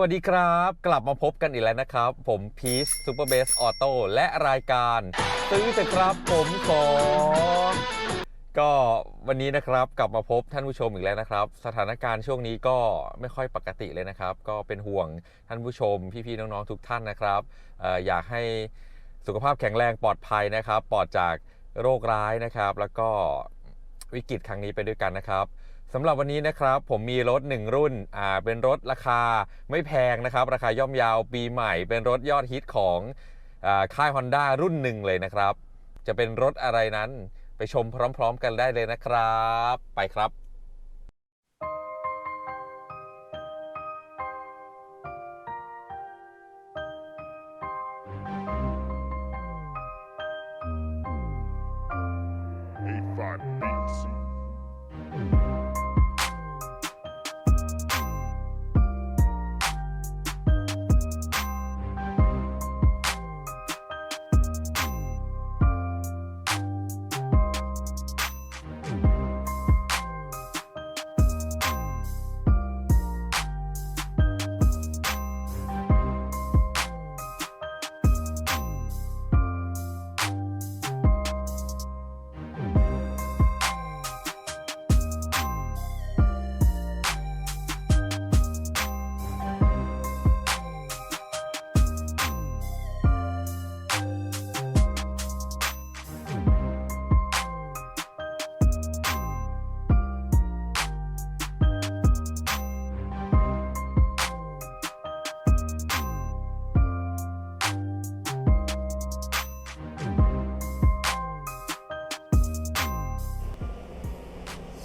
สวัสดีครับ กลับมาพบกันอีกแล้วนะครับ ผมพีชซูเปอร์เบสออโต้และรายการ ซื้อเถอะครับผมขอก็วันนี้นะครับกลับมาพบท่านผู้ชมอีกแล้วนะครับ สถานการณ์ช่วงนี้ก็ไม่ค่อยปกติเลยนะครับ ก็เป็นห่วงท่านผู้ชม พี่ๆน้องๆทุกท่านนะครับอออยากให้สุขภาพแข็งแรงปลอดภัยนะครับ ปลอดจากโรคร้ายนะครับ แล้วก็วิกฤตครั้งนี้ไปด้วยกันนะครับ สำหรับวันนี้นะครับผมมีรถ 1 รุ่นอ่าเป็นรถราคาไม่แพงนะครับ ราคาย่อมยาวปีใหม่ เป็นรถยอดฮิตของอาค่าย Honda รุ่นหนึ่งเลยนะครับ จะเป็นรถอะไรนั้นไปชมพร้อม ๆ กันได้เลยนะครับ ไปครับ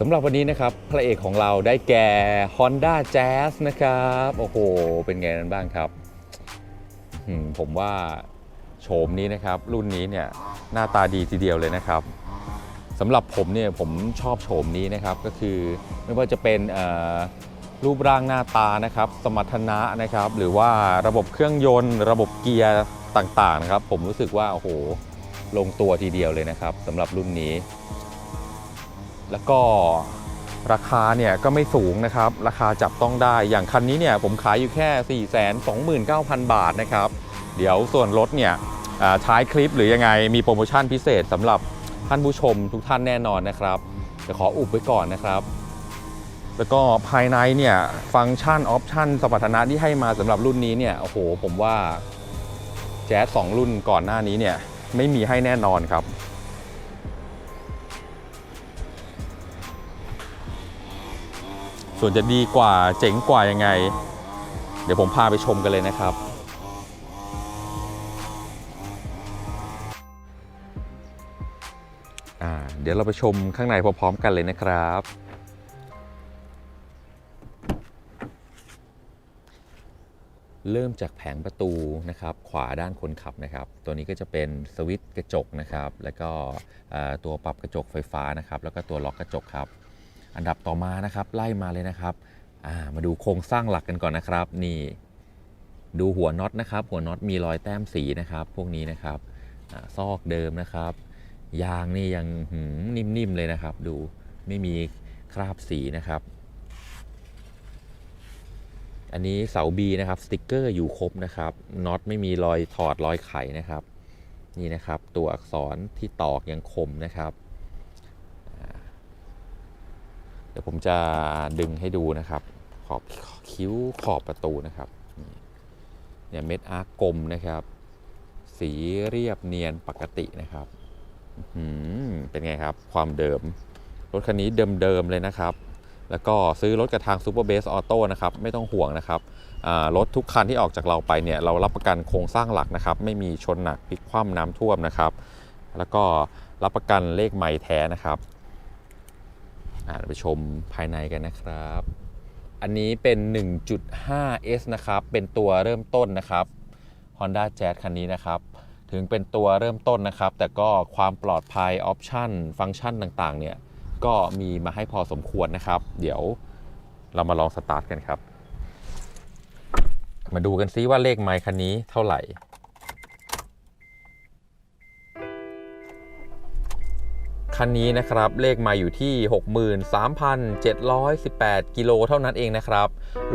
ำหรับวันนี้นะครับพระเอกของเราได้แก่ Honda Jazz นะครับ โอ้โห เป็นไงนั้นบ้างครับ ผมว่าโฉมนี้นะครับ รุ่นนี้เนี่ยหน้าตาดีทีเดียวเลยนะครับสำหรับผมเนี่ยผมชอบโฉมนี้นะครับก็คือไม่ว่าจะเป็นเอ่อรูปร่างหน้าตานะครับ สมรรถนะนะครับ หรือว่าระบบเครื่องยนต์ ระบบเกียร์ต่างๆนะครับ ผมรู้สึกว่าโอ้โหลงตัวทีเดียวเลยนะครับสำหรับรุ่นนี้ แล้วก็ราคาเนี่ยก็ไม่สูงนะครับ ราคาจับต้องได้ อย่างคันนี้เนี่ยผมขายอยู่แค่ 4 2 9 0 0 0 บาทนะครับ เดี๋ยวส่วนลดเนี่ยท้ายคลิปหรือยังไงมีโปรโมชั่นพิเศษสำหรับท่านผู้ชมทุกท่านแน่นอนนะครับจะขออุบไว้ก่อนนะครับ แล้วก็ภายในเนี่ยฟังก์ชันออปชันสมรรถนะที่ให้มาสำหรับรุ่นนี้เนี่ยโอ้โหผมว่าแจ๊สสองรุ่นก่อนหน้านี้เนี่ยไม่มีให้แน่นอนครับ ส่วนจะดีกว่าเจ๋งกว่ายังไง เดี๋ยวผมพาไปชมกันเลยนะครับอ่าเดี๋ยวเราไปชมข้างในพร้อมๆกันเลยนะครับ เริ่มจากแผงประตูนะครับ ขวาด้านคนขับนะครับ ตัวนี้ก็จะเป็นสวิตช์กระจกนะครับ แล้วก็ตัวปรับกระจกไฟฟ้านะครับ แล้วก็ตัวล็อกกระจกครับ อันดับต่อมานะครับไล่มาเลยนะครับามาดูโครงสร้างหลักกันก่อนนะครับ นี่ ดูหัวน็อตนะครับ หัวน็อตมีรอยแต้มสีนะครับ พวกนี้นะครับอซอกเดิมนะครับ ยางนี่ยังนิ่มๆเลยนะครับ ดูไม่มีคราบสีนะครับ อันนี้เสา B นะครับสติกเกอร์อยู่ครบนะครับน็อตไม่มีรอยถอดรอยไขนะครับ นี่นะครับ ตัวอักษรที่ตอกยังคมนะครับ เดี๋ยวผมจะดึงให้ดูนะครับ ขอบคิ้วขอบประตูนะครับเนี่ยเม็ดอาร์กกลมนะครับ สีเรียบเนียนปกตินะครับเป็นไงครับ ความเดิม รถคันนี้เดิมๆเลยนะครับ แล้วก็ซื้อรถกับทาง Super Base Auto นะครับ ไม่ต้องห่วงนะครับรถทุกคันที่ออกจากเราไปเนี่ย เรารับประกันโครงสร้างหลักนะครับ ไม่มีชนหนักพลิกคว่ำน้ำท่วมนะครับ แล้วก็รับประกันเลขไม้แท้นะครับ ไปชมภายในกันนะครับ อันนี้เป็น 1.5S นะครับ เป็นตัวเริ่มต้นนะครับ Honda Jazz คันนี้นะครับ ถึงเป็นตัวเริ่มต้นนะครับ แต่ก็ความปลอดภัยออปชันฟังก์ชันต่างๆ เนี่ย ก็มีมาให้พอสมควรนะครับ เดี๋ยวเรามาลองสตาร์ทกันครับ มาดูกันซิว่าเลขไมค์คันนี้เท่าไหร่ คันนี้นะครับเลขมาอยู่ที่ 63,718 กิโลเท่านั้นเองนะครับ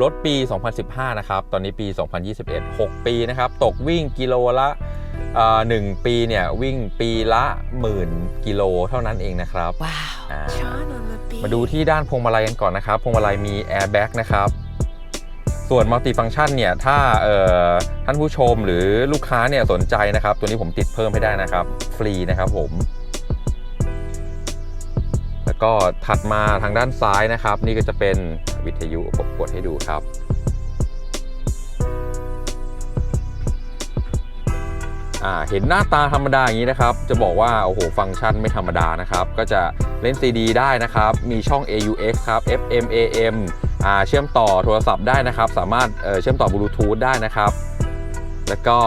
รถปี 2015 นะครับ ตอนนี้ปี 2021 6 ปีนะครับ ตกวิ่งกิโลละเอ่อหนึ่งปีเนี่ยวิ่งปีละหมื่นกิโลเท่านั้นเองนะครับ Wow. อ่า Sean on the beat. มาดูที่ด้านพวงมาลัยกันก่อนนะครับ พวงมาลัยมีแอร์แบ็กนะครับส่วนมัลติฟัง c t ชันเนี่ยถ้าเอ่อท่านผู้ชมหรือลูกค้าเนี่ยสนใจนะครับ ตัวนี้ผมติดเพิ่มให้ได้นะครับ ฟรีนะครับผม แล้วก็ถัดมาทางด้านซ้ายนะครับ นี่ก็จะเป็นวิทยุผมกดให้ดูครับอ่าเห็นหน้าตาธรรมดาอย่างนี้นะครับ จะบอกว่า โอ้โห ฟังก์ชันไม่ธรรมดานะครับ ก็จะเล่น CD ได้นะครับ มีช่อง AUX ครับ FM AM อ่าเชื่อมต่อโทรศัพท์ได้นะครับ สามารถเอ่อเชื่อมต่อบลูทูธได้นะครับ แล้วก็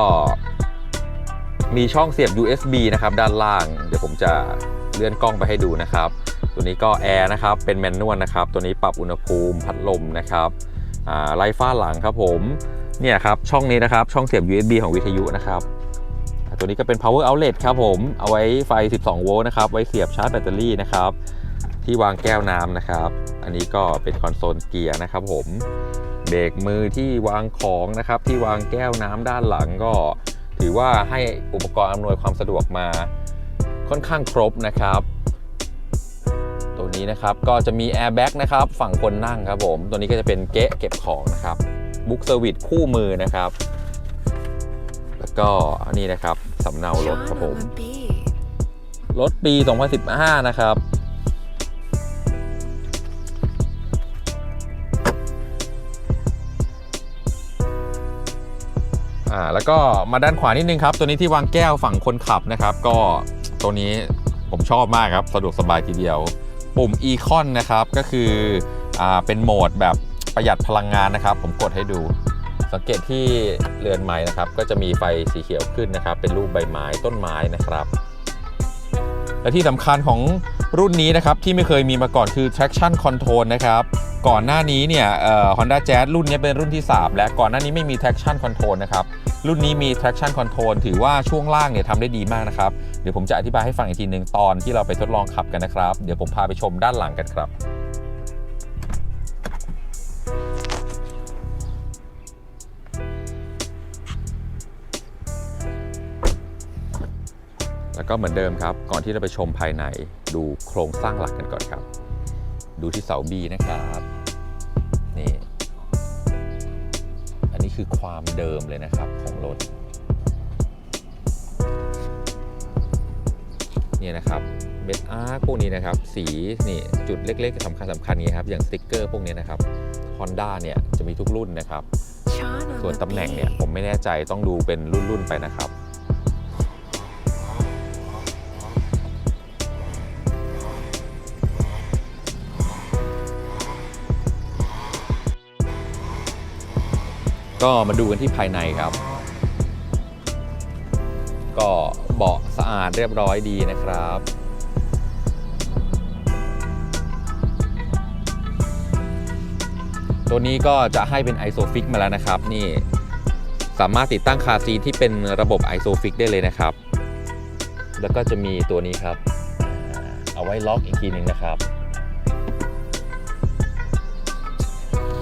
มีช่องเสียบ USB นะครับ ด้านล่าง เดี๋ยวผมจะเลื่อนกล้องไปให้ดูนะครับ ตัวนี้ก็แอร์นะครับ เป็นแมนนวลนะครับ ตัวนี้ปรับอุณหภูมิพัดลมนะครับไลฟ์ฟ้าหลังครับผม เนี่ยครับ ช่องนี้นะครับ ช่องเสียบ USB ของวิทยุนะครับ ตัวนี้ก็เป็น power outlet ครับผม เอาไว้ไฟ 12 โวลต์นะครับ ไว้เสียบชาร์จแบตเตอรี่นะครับ ที่วางแก้วน้ำนะครับ อันนี้ก็เป็นคอนโซลเกียร์นะครับผม เบรกมือที่วางของนะครับ ที่วางแก้วน้ำด้านหลังก็ ถือว่าให้อุปกรณ์อำนวยความสะดวกมาค่อนข้างครบนะครับ นี้นะครับ ก็จะมีแอร์แบ็กนะครับ ฝั่งคนนั่งครับผม ตัวนี้ก็จะเป็นเกะเก็บของนะครับบุ๊กเซอร์วิสคู่มือนะครับ แล้วก็นนี้นะครับสำเนารถครับผม รถปี 2015 นะครับอ่าแล้วก็มาด้านขวานิดนึงครับ ตัวนี้ที่วางแก้วฝั่งคนขับนะครับ ก็ตัวนี้ผมชอบมากครับ สะดวกสบายทีเดียว ปุ่ม Econ นะครับก็คืออเป็นโหมดแบบประหยัดพลังงานนะครับ ผมกดให้ดู สังเกตที่เรือนไม้นะครับ ก็จะมีไฟสีเขียวขึ้นนะครับ เป็นรูปใบไม้ต้นไม้นะครับ และที่สำคัญของรุ่นนี้นะครับที่ไม่เคยมีมาก่อนคือ traction control นะครับ ก่อนหน้านี้เนี่ยเอ่อ Honda Jazz รุ่นนี้เป็นรุ่นที่ 3 และก่อนหน้านี้ไม่มี traction control นะครับ รุ่นนี้มี traction control ถือว่าช่วงล่างเนี่ยทำได้ดีมากนะครับ เดี๋ยวผมจะอธิบายให้ฟังอีกทีหนึ่งตอนที่เราไปทดลองขับกันนะครับ เดี๋ยวผมพาไปชมด้านหลังกันครับแล้วก็เหมือนเดิมครับ ก่อนที่เราไปชมภายในดูโครงสร้างหลักกันก่อนครับ ดูที่เสาบีนะครับ คือความเดิมเลยนะครับของรถเนี่ยนะครับเม็ดอาร์พวกนี้นะครับ สีนี่จุดเล็กๆสำคัญสำคัญนี้ครับ อย่างสติกเกอร์พวกนี้นะครับ Honda เนี่ยจะมีทุกรุ่นนะครับ Sean on ส่วน the ตำแหน่งเนี่ย beat. ผมไม่แน่ใจต้องดูเป็นรุ่นๆไปนะครับ ก็มาดูกันที่ภายในครับ ก็เบาะสะอาดเรียบร้อยดีนะครับตัวนี้ก็จะให้เป็น ISOFIX มาแล้วนะครับ นี่สามารถติดตั้งคาซีทที่เป็นระบบ ISOFIX ได้เลยนะครับ แล้วก็จะมีตัวนี้ครับ เอาไว้ล็อกอีกทีหนึ่งนะครับ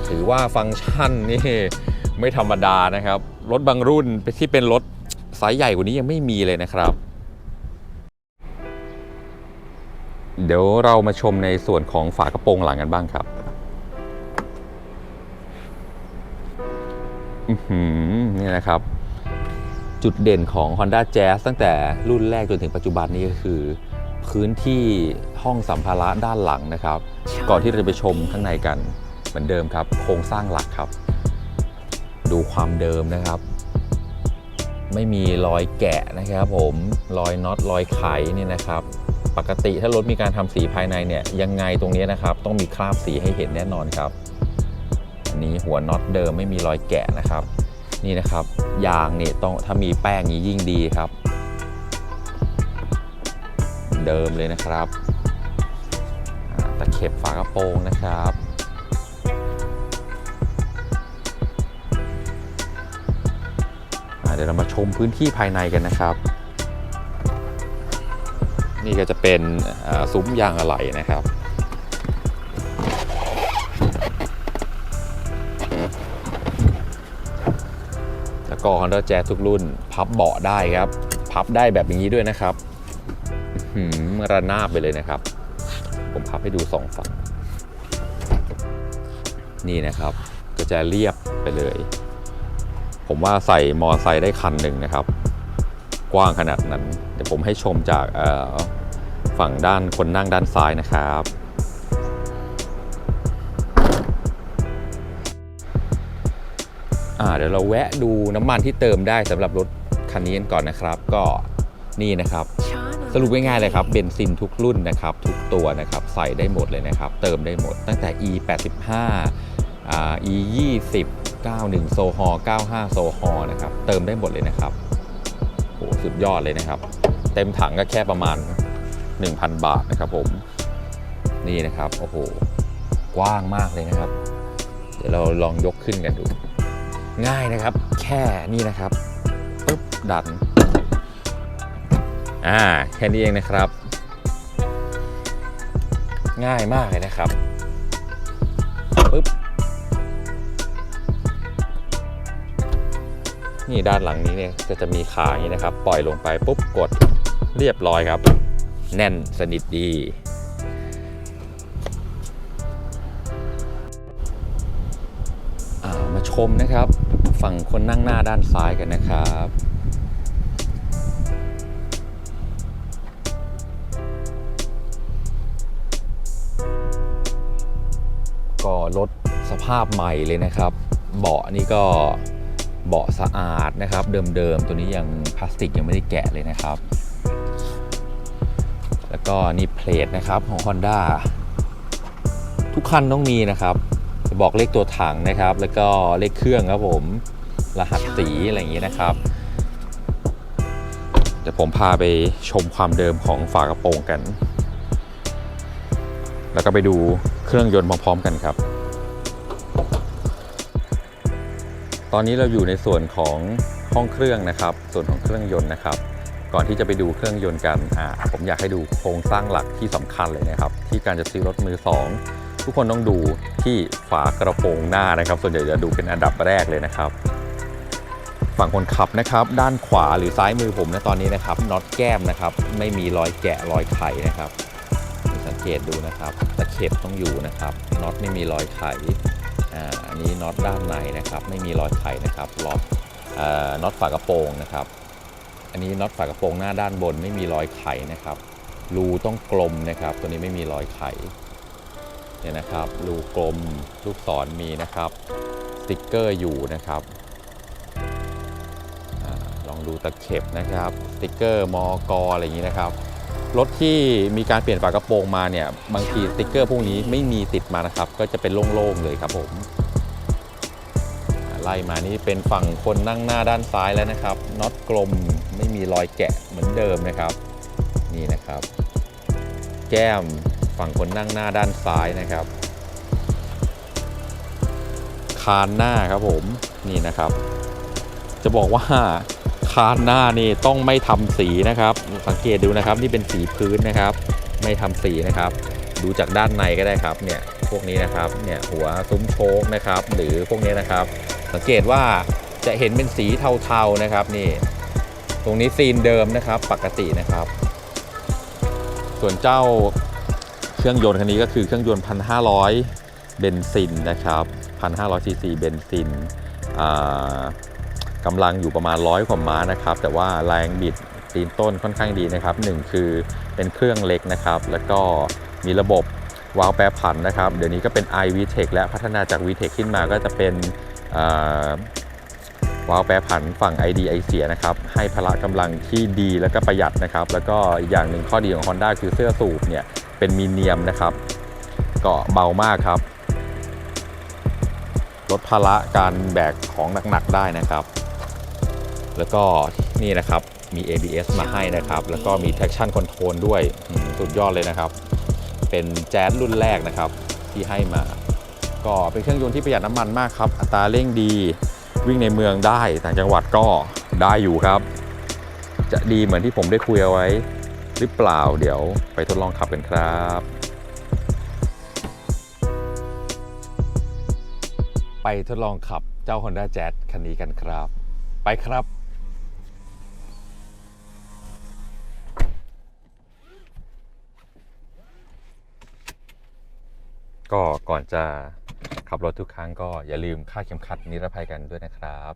ถือว่าฟังก์ชันนี่ ไม่ธรรมดานะครับ รถบางรุ่นที่เป็นรถไซส์ใหญ่กว่านี้ยังไม่มีเลยนะครับ เดี๋ยวเรามาชมในส่วนของฝากระโปรงหลังกันบ้างครับอื้อหือนี่นะครับ จุดเด่นของ Honda Jazz ตั้งแต่รุ่นแรกจนถึงปัจจุบันนี้ก็คือ พื้นที่ห้องสัมภาระด้านหลังนะครับ ก่อนที่เราจะไปชมข้างในกันเหมือนเดิมครับ โครงสร้างหลักครับ ดูความเดิมนะครับ ไม่มีรอยแกะนะครับ ผมรอยน็อตรอยไขเนี่ยนะครับ ปกติถ้ารถมีการทำสีภายในเนี่ยยังไงตรงนี้นะครับ ต้องมีคราบสีให้เห็นแน่นอนครับอันนี้หัวน็อตเดิมไม่มีรอยแกะนะครับ นี่นะครับยางเนี่ยต้องถ้ามีแป้งนี้ยิ่งดีครับ เดิมเลยนะครับตะเข็บฝากระโปรงนะครับ ดี๋ยวเรามาชมพื้นที่ภายในกันนะครับ นี่ก็จะเป็นซุ้มยางอะไหล่นะครับแล้วก็ Honda Jazz ทุกรุ่นพับเบาะได้ครับ พับได้แบบนี้ด้วยนะครับหือระนาบไปเลยนะครับ ผมพับให้ดูสองฝั่งนี่นะครับ ก็จะเรียบไปเลย ผมว่าใส่มอไซค์ได้คันหนึ่งนะครับ กว้างขนาดนั้น เดี๋ยวผมให้ชมจากฝั่งด้านคนนั่งด้านซ้ายนะครับ เดี๋ยวเราแวะดูน้ำมันที่เติมได้สำหรับรถคันนี้กันก่อนนะครับ ก็นี่นะครับ สรุปง่ายๆเลยครับเบนซินทุกรุ่นนะครับ ทุกตัวนะครับใส่ได้หมดเลยนะครับ เติมได้หมดตั้งแต่ e 85อ่า e 20 91 โซฮอ95 โซฮอนะครับ เติมได้หมดเลยนะครับโหสุดยอดเลยนะครับ เต็มถังก็แค่ประมาณ 1,000 บาทนะครับผมนี่นะครับโอ้โหกว้างมากเลยนะครับ เดี๋ยวเราลองยกขึ้นกันดู ง่ายนะครับ แค่นี่นะครับปุ๊บดันอ่าแค่นี้เองนะครับ ง่ายมากเลยนะครับ นี่ด้านหลังนี้เนี่ยจะจะมีขาอย่างนี้นะครับ ปล่อยลงไปปุ๊บกดเรียบร้อยครับ แน่นสนิทดีามาชมนะครับ ฝั่งคนนั่งหน้าด้านซ้ายกันนะครับก็รถสภาพใหม่เลยนะครับ เบาะนี่ก็ เบาะสะอาดนะครับ เดิมๆ ตัวนี้ยังพลาสติกยังไม่ได้แกะเลยนะครับ แล้วก็นี่เพลทนะครับของ Honda ทุกคันต้องมีนะครับจะบอกเลขตัวถังนะครับ แล้วก็เลขเครื่องครับผม รหัสสีอะไรอย่างนี้นะครับ เดี๋ยวผมพาไปชมความเดิมของฝากระโปรงกัน แล้วก็ไปดูเครื่องยนต์พร้อมๆกันครับ ตอนนี้เราอยู่ในส่วนของห้องเครื่องนะครับ ส่วนของเครื่องยนต์นะครับ ก่อนที่จะไปดูเครื่องยนต์กันอ่าผมอยากให้ดูโครงสร้างหลักที่สำคัญเลยนะครับ ที่การจะซื้อรถมือสองทุกคนต้องดูที่ฝากระโปรงหน้านะครับ ส่วนใหญ่จะดูเป็นอันดับแรกเลยนะครับ ฝั่งคนขับนะครับ ด้านขวาหรือซ้ายมือผมนะตอนนี้นะครับน็อตแก้มนะครับ ไม่มีรอยแกะรอยไขนะครับสังเกตดูนะครับตะเข็บต้องอยู่นะครับน็อตไม่มีรอยไข อันนี้น็อตด้านในนะครับ ไม่มีรอยไขนะครับล็อตน็อตฝากระโปรงนะครับ อันนี้น็อตฝากระโปรงหน้าด้านบนไม่มีรอยไขนะครับ รูต้องกลมนะครับ ตัวนี้ไม่มีรอยไขเนี่ยนะครับ รูกลมลูกศรมีนะครับ สติกเกอร์อยู่นะครับอลองดูตะเข็บนะครับ สติกเกอร์มอกอะไรอย่างนี้นะครับ รถที่มีการเปลี่ยนฝากระโปรงมาเนี่ยบางทีสติกเกอร์พวกนี้ไม่มีติดมานะครับ ก็จะเป็นโล่งๆเลยครับผมไล่มานี่เป็นฝั่งคนนั่งหน้าด้านซ้ายแล้วนะครับน็อตกลมไม่มีรอยแกะเหมือนเดิมนะครับ นี่นะครับ แก้มฝั่งคนนั่งหน้าด้านซ้ายนะครับ คานหน้าครับผมนี่นะครับ จะบอกว่า คานหน้านี่ต้องไม่ทำสีนะครับ สังเกตดูนะครับนี่เป็นสีพื้นนะครับ ไม่ทำสีนะครับ ดูจากด้านในก็ได้ครับเนี่ยพวกนี้นะครับเนี่ยหัวซุ้มโชคนะครับ หรือพวกนี้นะครับ สังเกตว่าจะเห็นเป็นสีเทาๆนะครับนี่ ตรงนี้ซีนเดิมนะครับ ปกตินะครับ ส่วนเจ้าเครื่องยนต์คันนี้ก็คือเครื่องยนต์ 1,500 เบนซินนะครับ 1,500ซีซีเบนซินอ่า กำลังอยู่ประมาณร้อยกว่าม้านะครับ แต่ว่าแรงบิดตีนต้นค่อนข้างดีนะครับหนึ่งคือเป็นเครื่องเล็กนะครับ แล้วก็มีระบบวาล์วแปรผันนะครับ เดี๋ยวนี้ก็เป็น i v t e c h และพัฒนาจาก v t e c h ขึ้นมาก็จะเป็นวาล์วแปรผันฝั่ง ID ไอเสียนะครับ ให้พละกำลังที่ดีแล้วก็ประหยัดนะครับ แล้วก็อีกอย่างหนึ่งข้อดีของ Honda คือเสื้อสูบเนี่ยเป็นมีเนียมนะครับ ก็เบามากครับลดภาระการแบกของหนักๆได้นะครับ แล้วก็นี่นะครับมี ABS มาให้นะครับ แล้วก็มี traction control ด้วยอืมสุดยอดเลยนะครับ เป็นแจ๊สรุ่นแรกนะครับที่ให้มา ก็เป็นเครื่องยนต์ที่ประหยัดน้ำมันมากครับ อัตราเร่งดีวิ่งในเมืองได้ต่างจังหวัดก็ได้อยู่ครับ จะดีเหมือนที่ผมได้คุยเอาไว้ หรือเปล่าเดี๋ยวไปทดลองขับกันครับ ไปทดลองขับเจ้า Honda Jazz คันนี้กันครับ ไปครับ ก็ก่อนจะขับรถทุกครั้งก็อย่าลืมค่าเข็มขัดนิรภัยกันด้วยนะครับ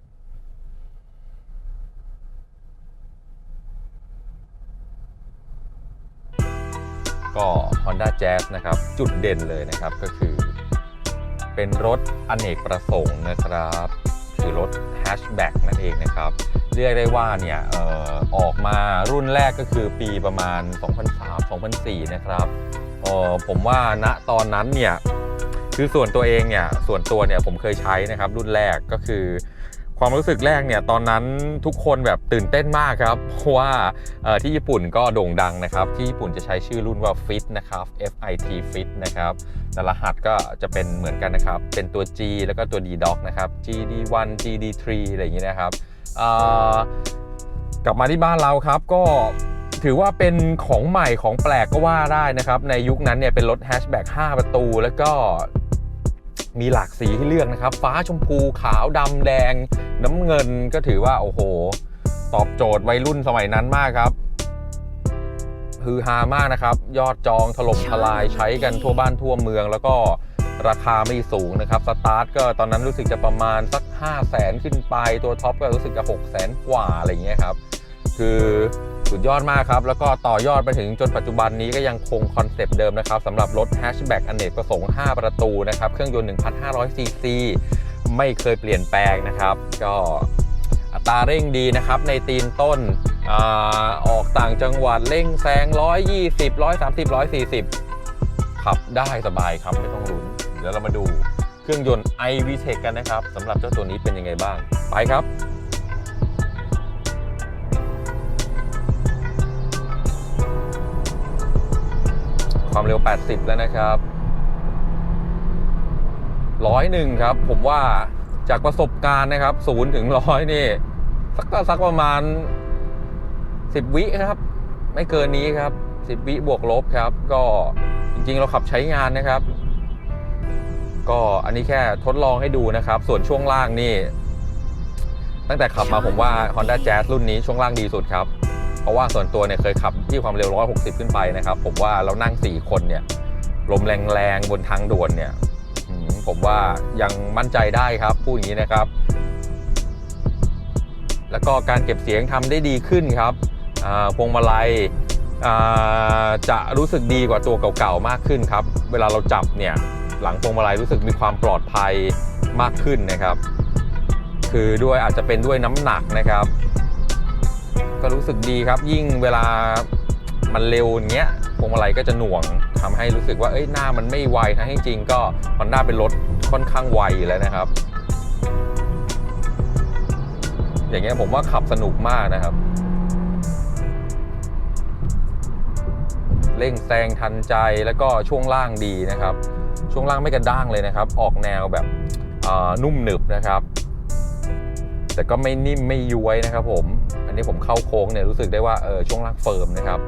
ก็ Honda Jazz นะครับ จุดเด่นเลยนะครับก็คือเป็นรถอเนกประสงค์นะครับ คือรถแฮชแบ็กนั่นเองนะครับ เรียกได้ว่าเนี่ยออออกมารุ่นแรกก็คือปีประมาณ 2003-2004 นะครับ เออผมว่าณตอนนั้นเนี่ยคือส่วนตัวเองเนี่ยส่วนตัวเนี่ยผมเคยใช้นะครับรุ่นแรกก็คือ ความรู้สึกแรกเนี่ยตอนนั้นทุกคนแบบตื่นเต้นมากครับ เพราะว่าที่ญี่ปุ่นก็โด่งดังนะครับ ที่ญี่ปุ่นจะใช้ชื่อรุ่นว่า Fit นะครับ FIT Fit นะครับแต่รหัสก็จะเป็นเหมือนกันนะครับ เป็นตัว G แล้วก็ตัว D Doc นะครับ GD1 GD3 อะไรอย่างนี้นะครับกลับมาที่บ้านเราครับก็ ถือว่าเป็นของใหม่ของแปลกก็ว่าได้นะครับ ในยุคนั้นเนี่ยเป็นรถแฮชแบ็ก5ประตู แล้วก็มีหลากสีให้เลือกนะครับ ฟ้าชมพูขาวดำแดง น้ำเงินก็ถือว่า โอ้โห ตอบโจทย์วัยรุ่นสมัยนั้นมากครับฮือฮามากนะครับ ยอดจองถล่มทลายใช้กันทั่วบ้านทั่วเมือง แล้วก็ราคาไม่สูงนะครับ สตาร์ทก็ตอนนั้นรู้สึกจะประมาณสัก 5 0 0แสนขึ้นไป ตัวท็อปก็รู้สึกจะ 6 0แสนกว่าอะไรอย่างเงี้ยครับ คือ สุดยอดมากครับ แล้วก็ต่อยอดไปถึงจนปัจจุบันนี้ก็ยังคงคอนเซปต์เดิมนะครับสำหรับรถแฮชแบ็กอเนกประสงค์ 5 ประตูนะครับ เครื่องยนต์ 1,500 ซีซี ไม่เคยเปลี่ยนแปลงนะครับ ก็อัตราเร่งดีนะครับ ในตีนต้นอออกต่างจังหวัดเร่งแซง 120 130 140 ขับได้สบายครับไม่ต้องลุ้นเดี๋ยวเรามาดูเครื่องยนต์ i v t e c กันนะครับสำหรับเจ้าตัวนี้เป็นยังไงบ้าง ไปครับ ความเร็ว 80 แล้วนะครับร้อยหนึ่งครับ ผมว่าจากประสบการณ์นะครับศูนย์ถึงร้อยนี่สักก็สักประมาณ 10 วิครับ ไม่เกินนี้ครับ 10 วิบวกลบครับ ก็จริงๆ เราขับใช้งานนะครับ ก็อันนี้แค่ทดลองให้ดูนะครับ ส่วนช่วงล่างนี่ ตั้งแต่ขับมาผมว่า Honda Jazz รุ่นนี้ช่วงล่างดีสุดครับ เพราะว่าส่วนตัวเนี่ยเคยขับที่ความเร็ว 160 ขึ้นไปนะครับ ผมว่าเรานั่ง 4 คนเนี่ยลมแรงๆบนทางด่วนเนี่ยผมว่ายังมั่นใจได้ครับพูดอย่างนี้นะครับ แล้วก็การเก็บเสียงทำได้ดีขึ้นครับพวงมาลัยจะรู้สึกดีกว่าตัวเก่าๆมากขึ้นครับ เวลาเราจับเนี่ยหลังพวงมาลัยรู้สึกมีความปลอดภัยมากขึ้นนะครับ คือด้วยอาจจะเป็นด้วยน้ำหนักนะครับ ก็รู้สึกดีครับ ยิ่งเวลามันเร็วอย่างเงี้ยพวงมาลัยก็จะหน่วงทำให้รู้สึกว่าเอ้ยหน้ามันไม่ไวทั้งที่จริงก็ Honda เป็นรถค่อนข้างไวแล้วนะครับ อย่างเงี้ยผมว่าขับสนุกมากนะครับเร่งแซงทันใจแล้วก็ช่วงล่างดีนะครับ ช่วงล่างไม่กระด้างเลยนะครับ ออกแนวแบบอ่านุ่มหนึบนะครับ แต่ก็ไม่นิ่มไม่ย้วยนะครับผม นนี้ผมเข้าโค้งเนี่ยรู้สึกได้ว่าเออช่วงล่างเฟิร์มนะครับ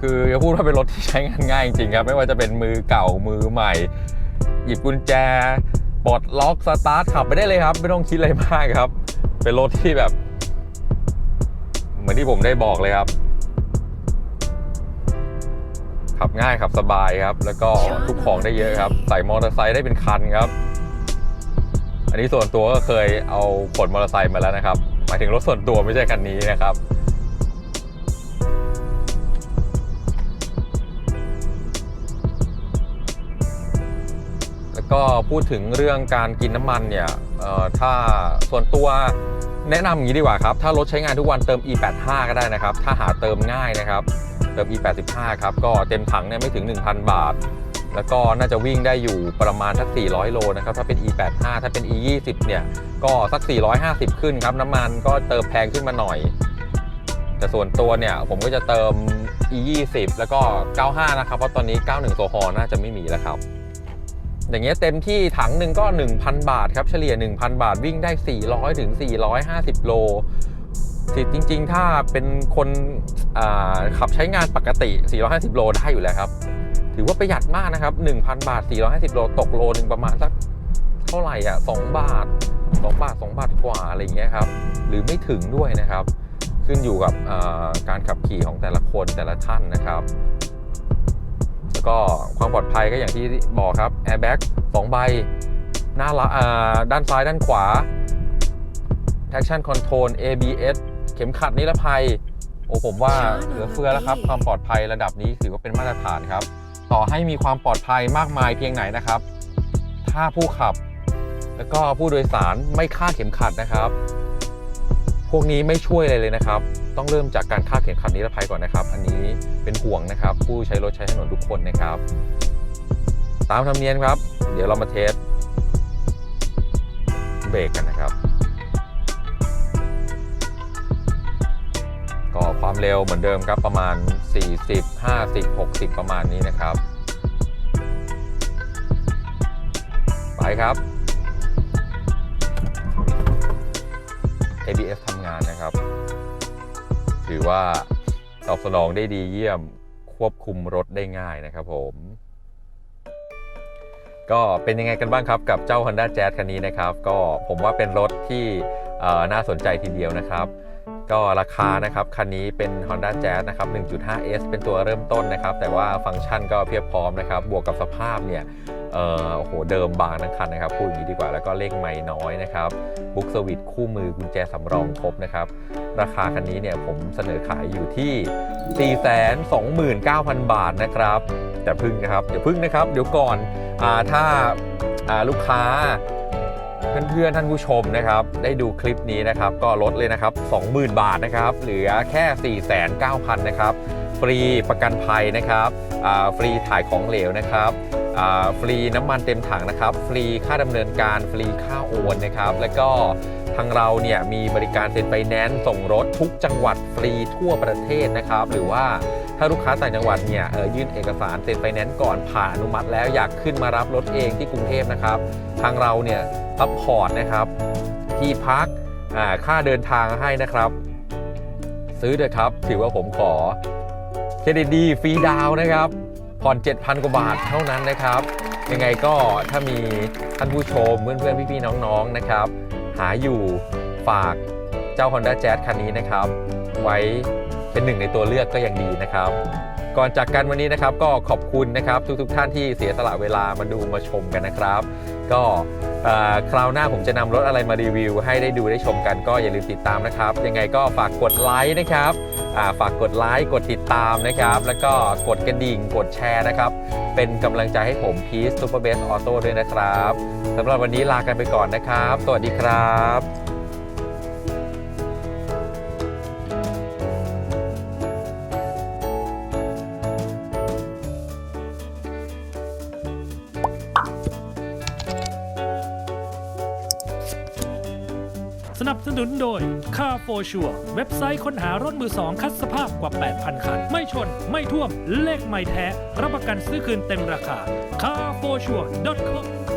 คือจะพูดว่าเป็นรถที่ใช้งานง่ายจริงครับ ไม่ว่าจะเป็นมือเก่ามือใหม่ หยิบกุญแจปลดล็อกสตาร์ทขับไปได้เลยครับ ไม่ต้องคิดอะไรมากครับ เป็นรถที่แบบ เหมือนที่ผมได้บอกเลยครับขับง่ายขับสบายครับ แล้วก็ทุกของได้เยอะครับ ใส่มอเตอร์ไซค์ได้เป็นคันครับ นนี้ส่วนตัวก็เคยเอาขนมอเตอร์ไซค์มาแล้วนะครับ หมายถึงรถส่วนตัวไม่ใช่คันนี้นะครับแล้วก็พูดถึงเรื่องการกินน้ำมันเนี่ยถ้าส่วนตัวแนะนำอย่างนี้ดีกว่าครับ ถ้ารถใช้งานทุกวันเติม e85 ก็ได้นะครับ ถ้าหาเติมง่ายนะครับ เติม e85 ครับ ก็เต็มถังเนี่ยไม่ถึง 1,000 บาท แล้วก็น่าจะวิ่งได้อยู่ประมาณสัก 400 โลนะครับ ถ้าเป็น e85 ถ้าเป็น e20 เนี่ย ก็สัก 450 ขึ้นครับ น้ำมันก็เติมแพงขึ้นมาหน่อย แต่ส่วนตัวเนี่ย ผมก็จะเติม e20 แล้วก็ 95 นะครับ เพราะตอนนี้ 91โซฮอน่าจะไม่มีแล้วครับ อย่างเงี้ยเต็มที่ถังหนึ่งก็ 1,000 บาทครับ เฉลี่ย 1,000 บาทวิ่งได้ 400ถึง450 โลสิจริง ๆ ถ้าเป็นคนขับใช้งานปกติ 450 โลได้อยู่แล้วครับ ถือว่าประหยัดมากนะครับ 1,000 บาท 450 โล ตกโลหนึ่งประมาณสักเท่าไหร่อะ 2 บาท 2 บาท 2 บาทกว่าอะไรอย่างเงี้ยครับ หรือไม่ถึงด้วยนะครับ ขึ้นอยู่กับการขับขี่ของแต่ละคนแต่ละท่านนะครับ แล้วก็ความปลอดภัยก็อย่างที่บอกครับแอร์แบ็ก2ใบหน้าละอ่าด้านซ้ายด้านขวา traction control ABS เข็มขัดนิรภัย โอ้ผมว่าเหลือเฟือแล้วครับ ความปลอดภัยระดับนี้ถือว่าเป็นมาตรฐานครับ ต่อให้มีความปลอดภัยมากมายเพียงไหนนะครับ ถ้าผู้ขับ แล้วก็ผู้โดยสารไม่คาดเข็มขัดนะครับ พวกนี้ไม่ช่วยอะไรเลยนะครับ ต้องเริ่มจากการคาดเข็มขัดนิรภัยก่อนนะครับ อันนี้เป็นห่วงนะครับ ผู้ใช้รถใช้ถนนทุกคนนะครับ ตามธรรมเนียมครับ เดี๋ยวเรามาเทสเบรกกันนะครับ ความเร็วเหมือนเดิมครับประมาณ 40 50 60 ประมาณนี้นะครับ ไปครับ ABS ทำงานนะครับ ถือว่าตอบสนองได้ดีเยี่ยมควบคุมรถได้ง่ายนะครับผม ก็เป็นยังไงกันบ้างครับกับเจ้า Honda Jazz คันนี้นะครับ ก็ผมว่าเป็นรถที่น่าสนใจทีเดียวนะครับ ก็ราคานะครับคันนี้เป็น Honda Jazz นะครับ 1.5S เป็นตัวเริ่มต้นนะครับ แต่ว่าฟังก์ชันก็เพียบพร้อมนะครับ บวกกับสภาพเนี่ยเอ่อโอ้โหเดิมบางทั้งคันนะครับพูดอย่างนี้ดีกว่าแล้วก็เลขไม่น้อยนะครับบุ๊กสวิตคู่มือกุญแจสำรองครบนะครับ ราคาคันนี้เนี่ยผมเสนอขายอยู่ที่ 429,000 บาทนะครับแต่พึ่งนะครับอย่าพึ่งนะครับ เดี๋ยวก่อนอาถ้าอ่าลูกค้า เพื่อนๆท่านผู้ชมนะครับ ได้ดูคลิปนี้นะครับ ก็ลดเลยนะครับ 20,000 บาทนะครับ เหลือแค่ 49,000 นะครับ ฟรีประกันภัยนะครับฟรีถ่ายของเหลวนะครับ ฟรีน้ำมันเต็มถังนะครับ ฟรีค่าดำเนินการฟรีค่าโอนนะครับ แล้วก็ทางเราเนี่ยมีบริการเซ็นไฟแนนซ์ส่งรถทุกจังหวัดฟรีทั่วประเทศนะครับ หรือว่าถ้าลูกค้าต่างจังหวัดเนี่ยเอ่อยื่นเอกสารเซ็นไฟแนนซ์ก่อนผ่านอนุมัติแล้วอยากขึ้นมารับรถเองที่กรุงเทพนะครับ ทางเราเนี่ยซัพพอร์ตนะครับที่พักค่าเดินทางให้นะครับ ซื้อเถอะครับ ถือว่าผมขอเครดิตดีฟรีดาวนะครับ ผ่อน 7,000 กว่าบาทเท่านั้นนะครับ ยังไงก็ถ้ามีท่านผู้ชมเพื่อนๆ พี่ๆ น้องๆ นะครับ หาอยู่ฝากเจ้า Honda Jazz คันนี้นะครับ ไว้เป็นหนึ่งในตัวเลือกก็ยังดีนะครับ ก่อนจากกันวันนี้นะครับก็ขอบคุณนะครับ ทุกๆ ท่านที่เสียสละเวลามาดูมาชมกันนะครับ ก็คราวหน้าผมจะนำรถอะไรมารีวิว ให้ได้ดูได้ชมกันก็อย่าลืมติดตามนะครับ ยังไงก็ฝากกดไลค์นะครับฝากกดไลค์กดติดตามนะครับ แล้วก็กดกระดิ่งกดแชร์นะครับ เป็นกำลังใจให้ผมพีซซูเปอร์เบสออโต้ด้วยนะครับสำหรับวันนี้ลากันไปก่อนนะครับ สวัสดีครับ นุนโดยคาร์โฟชัวเว็บไซต์ค้นหารถมือสองคัดสภาพกว่า 8,000 คัน ไม่ชน ไม่ท่วม เลขไม่แท้ รับประกันซื้อคืนเต็มราคา carforsure.com